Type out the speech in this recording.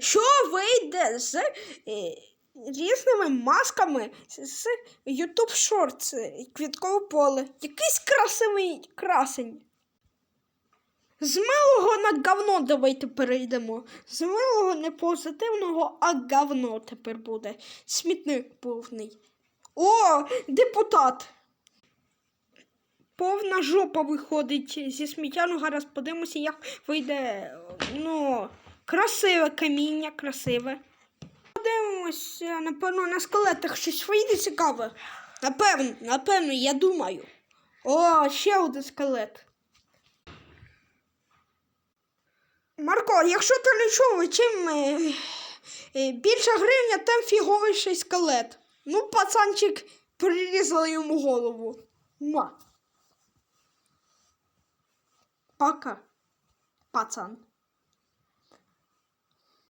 що вийде з е, різними масками з YouTube Shorts, квіткове поле. Якийсь красивий красень. З милого на говно давайте перейдемо. З милого не позитивного, а говно тепер буде. Смітник повний. О, депутат! Повна жопа виходить зі сміття. Ну, гаразд подивимося, як вийде. Ну, красиве каміння, красиве. Подивимося, напевно, на скелетах щось вийде цікаве. Напевно, напевно, я думаю. О, ще один скелет. Марко, якщо ти не чув, чим е, е, більша гривня, тим фіговіший скелет. Ну, пацанчик, прирізали йому голову. Ма. Пока, пацан.